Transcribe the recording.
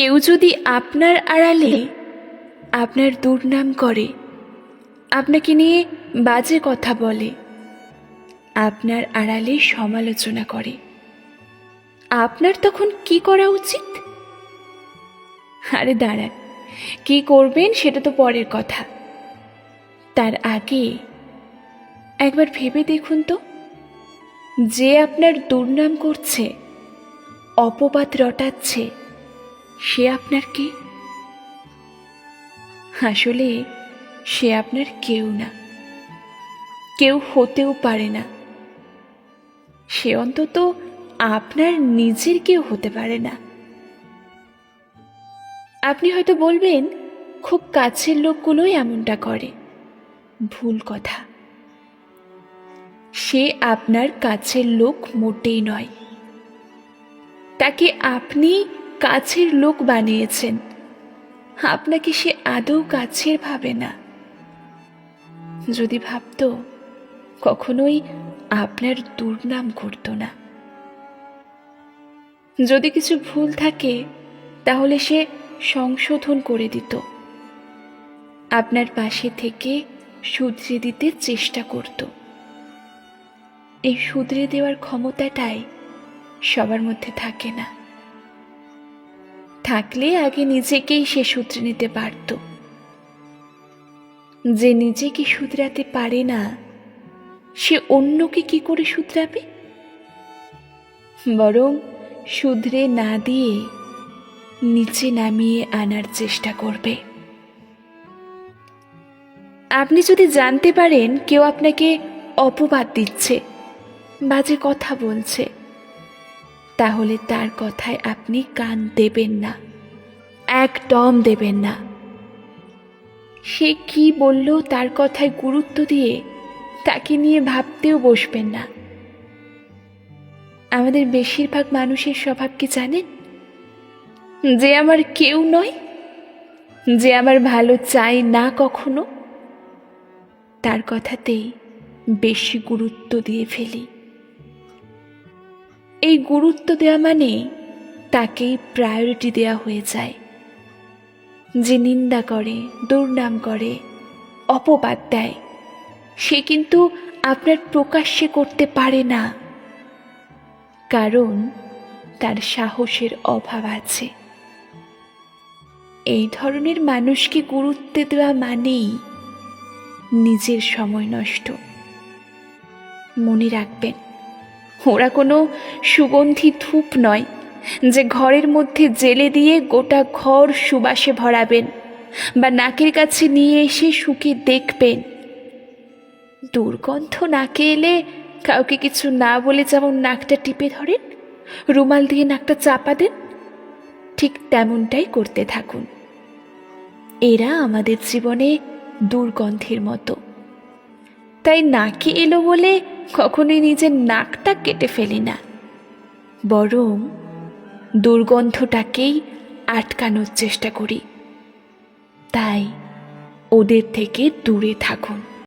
কেউ যদি আপনার আড়ালে আপনার দুর্নাম করে, আপনাকে নিয়ে বাজে কথা বলে, আপনার আড়ালে সমালোচনা করে, আপনার তখন কি করা উচিত? আরে দাঁড়ান, কি করবেন সেটা তো পরের কথা। তার আগে একবার ভেবে দেখুন তো, যে আপনার দুর্নাম করছে, অপবাদ রটাচ্ছে সে আপনার কি? আসলে সে আপনার কেউ না। কেউ হতেও পারে না। সে অন্তত আপনার নিজের কেউ হতে পারে না। আপনি হয়তো বলবেন, খুব কাছের লোকগুলোই এমনটা করে। ভুল কথা। সে আপনার কাছের লোক মোটেই নয়। তাকে আপনি কাছের লোক বানিয়েছেন। আপনাকে সে আদৌ কাছের ভাবে না। যদি ভাবতো, কখনোই আপনার দুর্নাম করত না। যদি কিছু ভুল থাকে, তাহলে সে সংশোধন করে দিত। আপনার পাশে থেকে শুধরে দিতে চেষ্টা করত। এই শুধরে দেওয়ার ক্ষমতাটাই সবার মধ্যে থাকে না। থাকলে আগে নিজেকেই সে শুধরে নিতে পারত। যে নিজেকে শুধরাতে পারে না, সে অন্যকে কি করে শুধরাবে? বরং শুধরে না দিয়ে নিচে নামিয়ে আনার চেষ্টা করবে। আপনি যদি জানতে পারেন কেউ আপনাকে অপবাদ দিচ্ছে, বাজে কথা বলছে তাহলে তার কথায় আপনি কান দেবেন না একদম দেবেন না। সে কি বলল তার কথায় গুরুত্ব দিয়ে, তাকে নিয়ে ভাবতেও বসবেন না। আমাদের বেশিরভাগ মানুষের স্বভাব কি জানেন? যে আমার কেউ নয়, যে আমার ভালো চাই না কখনো, তার কথাতেই বেশি গুরুত্ব দিয়ে ফেলি। এই গুরুত্ব দেওয়া মানে তাকেই প্রায়োরিটি দেওয়া হয়ে যায়। যে নিন্দা করে, দুর্নাম করে, অপবাদ দেয়, সে কিন্তু আপনার প্রকাশ্যে করতে পারে না। কারণ তার সাহসের অভাব আছে। এই ধরনের মানুষকে গুরুত্ব দেওয়া মানেই নিজের সময় নষ্ট। মনে রাখবেন ওরা কোনো সুগন্ধি ধূপ নয়, যে ঘরের মধ্যে জেলে দিয়ে গোটা ঘর সুবাসে ভরাবেন বা নাকের কাছে নিয়ে এসে শুকে দেখবেন। দুর্গন্ধ নাকে এলে কাউকে কিছু না বলে যেমন নাকটা টিপে ধরেন, রুমাল দিয়ে নাকটা চাপা দেন, ঠিক তেমনটাই করতে থাকুন। এরা আমাদের জীবনে দুর্গন্ধের মতো। তাই নাকে এলো বলে কখনোই নিজের নাকটা কেটে ফেলি না। বরং দুর্গন্ধটাকেই আটকানোর চেষ্টা করি। তাই ওদের থেকে দূরে থাকুন।